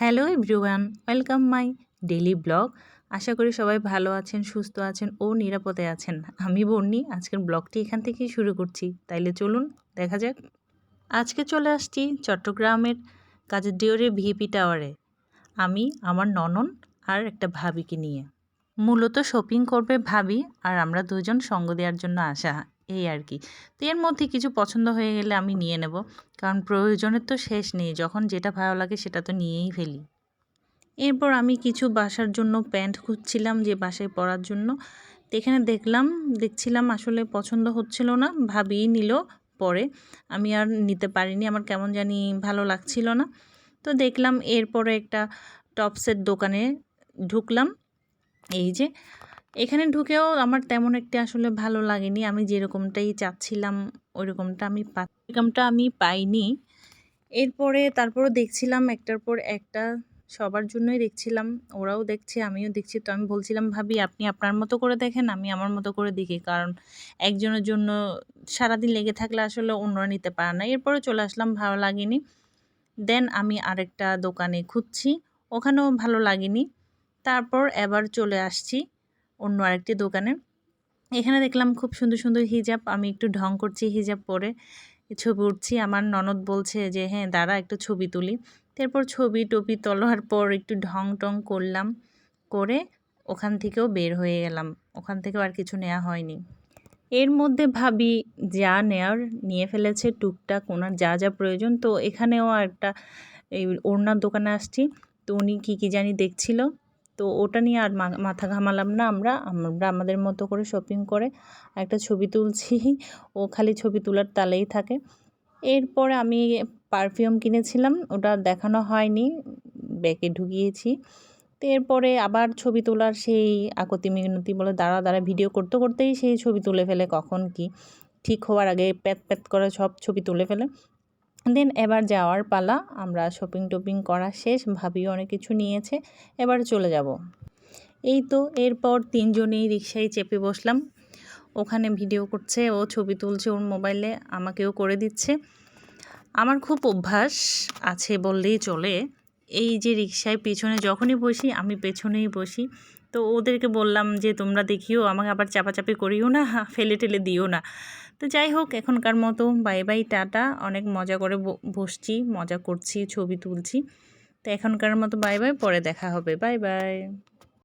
Hello everyone, welcome my daily blog. আশা করি সবাই ভালো আছেন, সুস্থ আছেন ও নিরাপদে আছেন। আমি বন্নি আজকের ব্লগটি এখান থেকেই শুরু করছি। তাইলে চলুন, দেখা যাক। আজকে চলে আসছি চট্টগ্রামের কাজের ডিওরের ভিপি টাওয়ারে। আমি, আমার ননন আর একটা ভাবিকে নিয়ে। মূলত শপিং করবে ভাবি আর আমরা দুজন সঙ্গ দেওয়ার জন্য আসা। এই আর কি। তো এর মধ্যে কিছু পছন্দ হয়ে গেলে আমি নিয়ে নেব। কারণ প্রয়োজনের তো শেষ নেই। যখন যেটা ভালো লাগে সেটা তো নিয়েই ফেলি। এরপর আমি কিছু বাসার জন্য প্যান্ট খুঁজছিলাম যে বাসায় পরার জন্য। তো এখানে দেখলাম, দেখছিলাম আসলে পছন্দ হচ্ছিল না। ভাবিই নিল পরে। আমি আর নিতে পারিনি। আমার কেমন জানি ভালো লাগছিল না। তো দেখলাম এরপরে একটা টপসের দোকানে ঢুকলাম। এই যে এখানে ঢুকেও আমার তেমন একটা আসলে ভালো লাগেনি। আমি যেরকমটাই চাচ্ছিলাম ওই রকমটা আমি এরকমটা আমি পাইনি। এরপরে তারপরও দেখছিলাম, একটার পর একটা সবার জন্যই দেখছিলাম, ওরাও দেখছে, আমিও দেখছি। তো আমি বলছিলাম, ভাবি, আপনি আপনার মতো করে দেখেন, আমি আমার মতো করে দেখি। কারণ একজনের জন্য সারাদিন লেগে থাকলে আসলে অন্যরা নিতে পারে না। এরপরে চলে আসলাম, ভালো লাগেনি। দেন আমি আরেকটা দোকানে খুঁজছি, ওখানেও ভালো লাগেনি। তারপর এবার চলে আসছি। অন্য আরেকটি দোকানে। এখানে দেখলাম খুব সুন্দর সুন্দর হিজাব। আমি একটু ঢং করছি হিজাব পরে। ছবি উঠছি। আমার ননদ বলছে যে হ্যাঁ দাঁড়া, একটু ছবি তুলি। তারপর ছবি টবি তোলার পর একটু ঢং টং করলাম। করে ওখান থেকেও বের হয়ে গেলাম। ওখান থেকেও আর কিছু নেওয়া হয়নি। এর মধ্যে ভাবি যা নেওয়ার নিয়ে ফেলেছে, টুকটাক ওনার যা যা প্রয়োজন। তো এখানেও একটা এই ওড়নার দোকানে আসছি। তো উনি কী কী জানি দেখছিল। তো ওটা নিয়ে আর মাথা ঘামালাম না আমরা। আমরা আমাদের মতো করে শপিং করে একটা ছবি তুলছি। ও খালি ছবি তোলার তালেই থাকে। এরপরে আমি পারফিউম কিনেছিলাম। ওটা দেখানো হয়নি। ব্যাগে ঢুকিয়েছি। তো এরপরে আবার ছবি তোলার সেই আকতি মিনতি বলে দাঁড়া দাঁড়া ভিডিও করতে করতেই সেই ছবি তুলে ফেলে কখন কি। ঠিক হওয়ার আগে প্যাত প্যাত করে সব ছবি তুলে ফেলে। দেন এবার যাওয়ার পালা, আমরা শপিং টপিং করা শেষ, ভাবি অনেক কিছু নিয়েছে, এবার চলে যাব। এই তো, এরপর তিনজনেই রিক্সায় চেপে বসলাম। ওখানে ভিডিও করছে, ও ছবি তুলছে ওর মোবাইলে, আমাকেও করে দিচ্ছে। আমার খুব অভ্যাস আছে বললেই চলে। এই যে রিক্সায় পেছনে যখনই বসি, আমি পেছনেই বসি। তো ওদেরকে বললাম যে, তোমরা দেখিও, আমাকে আবার চাপাচাপি করিও না, ফেলে টেলে দিও না। তো যাই হোক, এখনকার মতো বাই বাই, টাটা। অনেক মজা করে বসছি, মজা করছি, ছবি তুলছি। তো এখনকার মতো বাই বাই, পরে দেখা হবে। Bye bye.